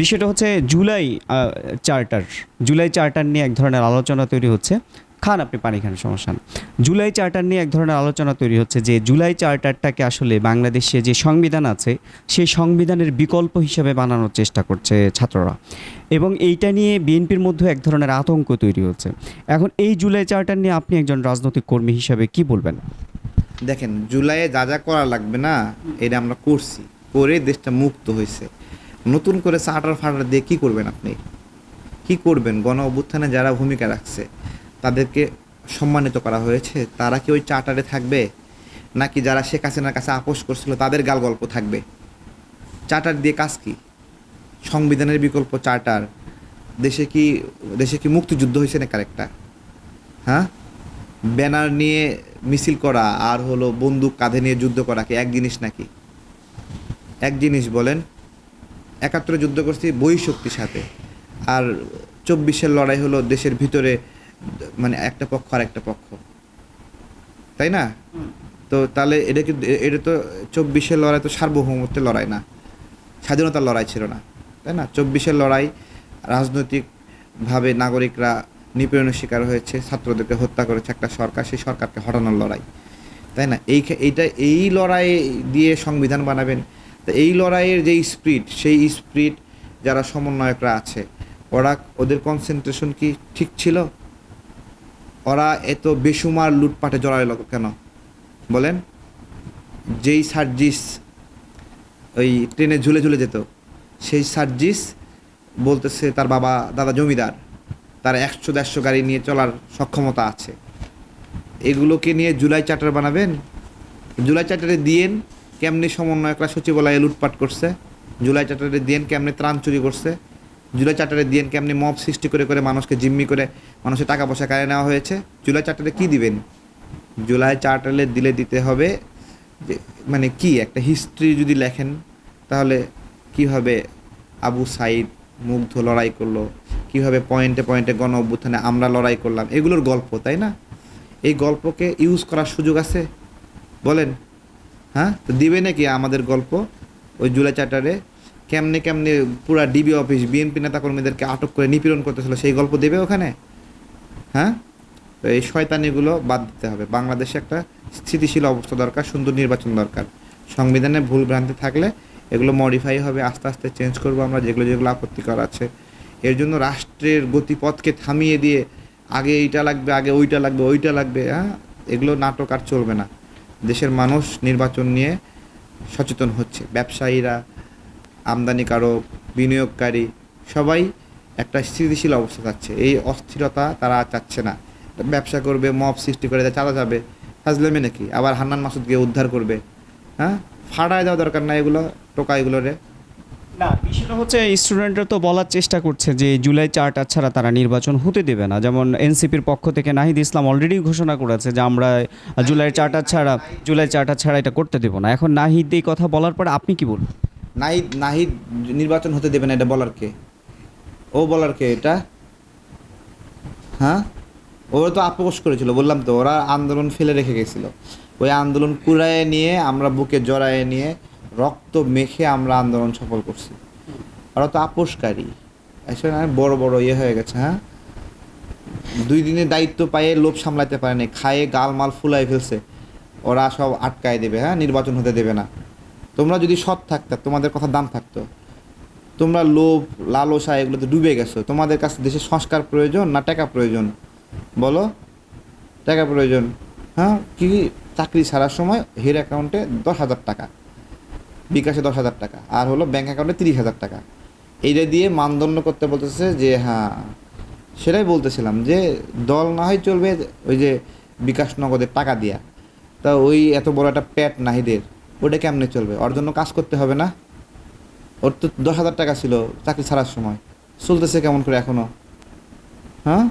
বিষয়টা হচ্ছে July charter. July charter নিয়ে এক ধরনের আলোচনা তৈরি হচ্ছে। খান, আপনি পানি খান, সমস্যা জুলাই চার্টার নিয়ে এক ধরনের আলোচনা তৈরি হচ্ছে যে জুলাই চার্টারটাকে আসলে বাংলাদেশে যে সংবিধান আছে, সেই সংবিধানের বিকল্প হিসেবে বানানোর চেষ্টা করছে ছাত্ররা। এবং এইটা নিয়ে বিএনপির মধ্যে এক ধরনের আতঙ্ক তৈরি হচ্ছে। এখন এই জুলাই চার্টার নিয়ে আপনি একজন রাজনৈতিক কর্মী হিসেবে কি বলবেন? দেখেন, জুলাইয়ে যা যা করা লাগবে না, এটা আমরা করছি। করে দেশটা মুক্ত হয়েছে। নতুন করে চার্টার ফাটার দিয়ে কী করবেন আপনি? কি করবেন? গণ অভ্যুত্থানে যারা ভূমিকা রাখছে, তাদেরকে সম্মানিত করা হয়েছে? তারা কি ওই চার্টারে থাকবে? নাকি যারা শেখ হাসিনার কাছে আপোষ করছিল, তাদের গাল গল্প থাকবে? চার্টার দিয়ে কাজ কি? সংবিধানের বিকল্প চার্টার? দেশে কি দেশে কি মুক্তিযুদ্ধ হয়েছে না কারেক্টটা হ্যাঁ? ব্যানার নিয়ে মিছিল করা, আর হলো বন্দুক কাঁধে নিয়ে যুদ্ধ করা কি এক জিনিস নাকি? এক জিনিস বলেন একাত্তরে যুদ্ধ করছি বহিঃশক্তির সাথে। আর চব্বিশের লড়াই হলো দেশের ভিতরে মানে একটা পক্ষ আর একটা পক্ষ। তাই না? তো তাহলে এটা কি এটা তো চব্বিশের লড়াই তো সার্বভৌমত্বের লড়াই না। স্বাধীনতার লড়াই ছিল না। তাই না? চব্বিশের লড়াই রাজনৈতিকভাবে নাগরিকরা নিপীড়নের শিকার হয়েছে ছাত্রদেরকে হত্যা করেছে একটা সরকার সেই সরকারকে হটানোর লড়াই। তাই না? এই এইটা এই লড়াই দিয়ে সংবিধান বানাবেন তো এই লড়াইয়ের যে স্পিরিট সেই স্পিরিট যারা সমন্বয়করা আছে, ওরা ওদের কনসেন্ট্রেশন কি ঠিক ছিল? ওরা এত বেসুমার লুটপাটে জড়াইল কেন? বলেন। যেই সার্জিস ওই ট্রেনে ঝুলে ঝুলে যেত, সেই সার্জিস বলতেছে তার বাবা, দাদা জমিদার, তার একশো দেড়শো গাড়ি নিয়ে চলার সক্ষমতা আছে। এগুলোকে নিয়ে জুলাই চার্টার বানাবেন? জুলাই চার্টারে দিয়েন কেমনি সমন্বয়করা সচিবালয়ে লুটপাট করছে? জুলাই চার্টারে দিয়েন কেমনি ত্রাণ চুরি করছে? জুলাই চার্টারে দিয়েন কেমনি মব সৃষ্টি করে করে মানুষকে জিম্মি করে মানুষের টাকা পয়সা কাড়ে নেওয়া হয়েছে? জুলাই চার্টারে কি দিবেন? জুলাই চার্টারে দিলে দিতে হবে যে মানে কি? একটা হিস্ট্রি যদি লেখেন, তাহলে কীভাবে আবু সাইদ মুগ্ধ লড়াই করল? কীভাবে পয়েন্টে পয়েন্টে গণ অভ্যুত্থানে আমরা লড়াই করলাম? এগুলোর গল্প, তাই না? এই গল্পকে ইউজ করার সুযোগ আছে? বলেন। হ্যাঁ? তো দিবে নাকি আমাদের গল্প? ওই জুলাই চার্টারে? কেমনে কেমনে পুরা ডিবি অফিস, বিএনপি নেতাকর্মীদেরকে আটক করে নিপীড়ন করতেছিল, সেই গল্প দেবে ওখানে? হ্যাঁ? তো এই শয়তানিগুলো বাদ দিতে হবে। বাংলাদেশে একটা স্থিতিশীল অবস্থা দরকার, সুন্দর নির্বাচন দরকার। সংবিধানে ভুল ভ্রান্তি থাকলে এগুলো মডিফাই হবে, আস্তে আস্তে চেঞ্জ করব আমরা, যেগুলো যেগুলো আপত্তিকর আছে। এর জন্য রাষ্ট্রের গতিপথকে থামিয়ে দিয়ে আগে এইটা লাগবে, আগে ওইটা লাগবে ওইটা লাগবে হ্যাঁ? এগুলো নাটক আর চলবে না। দেশের মানুষ নির্বাচন নিয়ে সচেতন হচ্ছে। ব্যবসায়ীরা, আমদানিকারক, বিনিয়োগকারী, সবাই একটা স্থিতিশীল অবস্থা চাচ্ছে। এই অস্থিরতা তারা চাচ্ছে না। ব্যবসা করবে, মব সৃষ্টি করে, চালা যাবে। ফাজলামে নাকি? আবার হান্নান মাসুদকে উদ্ধার করবে। হ্যাঁ? ফাড়ায় দেওয়া দরকার না এগুলো, টোকা এগুলোরে না, বিষয়টা হচ্ছে স্টুডেন্টরা তো বলার চেষ্টা করছে যে জুলাই চার্টার ছাড়া তারা নির্বাচন হতে দেবে না। যেমন এনসিপির পক্ষ থেকে নাহিদ ইসলাম অলরেডি ঘোষণা করেছে যে আমরা জুলাই চার্টার ছাড়া, জুলাই চার্টার ছাড়া এটা করতে দেবো না। এখন নাহিদ এই কথা বলার পরে আপনি কি বলবেন? নাহিদ নাহিদ নির্বাচন হতে দেবে না, এটা বলার কে? ও বলার কে এটা? হ্যাঁ? ওরা তো আপোষ করেছিল, বললাম তো, ওরা আন্দোলন ফেলে রেখে গেছিল। ওই আন্দোলন কুড়ায় নিয়ে, আমরা বুকে জড়ায় নিয়ে রক্ত মেখে আমরা আন্দোলন সফল করছি। ওরা তো আপোষকারী। আসলে না, বড় বড় ইয়ে হয়ে গেছে হ্যাঁ? দুই দিনে দায়িত্ব পায়ে লোভ সামলাতে পারেনি খায়ে গাল মাল ফুলাই ফেলছে। ওরা সব আটকায় দেবে হ্যাঁ? নির্বাচন হতে দেবে না। তোমরা যদি সৎ থাকতে, তোমাদের কথা দাম থাকতো। তোমরা লোভ, লালসা এগুলোতে ডুবে গেছো। তোমাদের কাছে দেশে সংস্কার প্রয়োজন না টাকা প্রয়োজন? বলো। টাকা প্রয়োজন হ্যাঁ? কি চাকরি ছাড়ার সময় হের অ্যাকাউন্টে দশ হাজার টাকা। বিকাশে দশ হাজার টাকা, আর হলো ব্যাঙ্ক অ্যাকাউন্টে তিরিশ হাজার টাকা। এইটা দিয়ে মানদণ্ড করতে বলতেছে যে হ্যাঁ সেটাই বলতেছিলাম যে, দল না হয় চলবে ওই যে বিকাশ নগদের টাকা দিয়া। তা ওই এত বড় একটা প্যাট নাহিদের, ওটা কেমনে চলবে? ওর জন্য কাজ করতে হবে না? ওর তো দশ হাজার টাকা ছিল চাকরি ছাড়ার সময়। চলতেছে কেমন করে এখনও হ্যাঁ?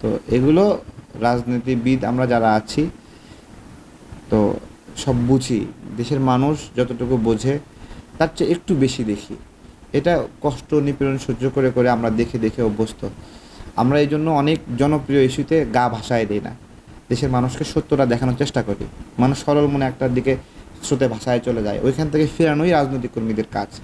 তো এগুলো রাজনীতিবিদ আমরা যারা আছি, তো সব বুঝি। দেশের মানুষ যতটুকু বোঝে, তার চেয়ে একটু বেশি দেখি। এটা কষ্ট নিপীড়ন সহ্য করে করে আমরা দেখে দেখে অভ্যস্ত। আমরা এই জন্য অনেক জনপ্রিয় ইস্যুতে গা ভাসায় দিই না। দেশের মানুষকে সত্যটা দেখানোর চেষ্টা করি। মানুষ সরল মনে একটার দিকে স্রোতে ভাষায় চলে যায়। ওইখান থেকে ফেরানোই রাজনৈতিক কর্মীদের কাজ।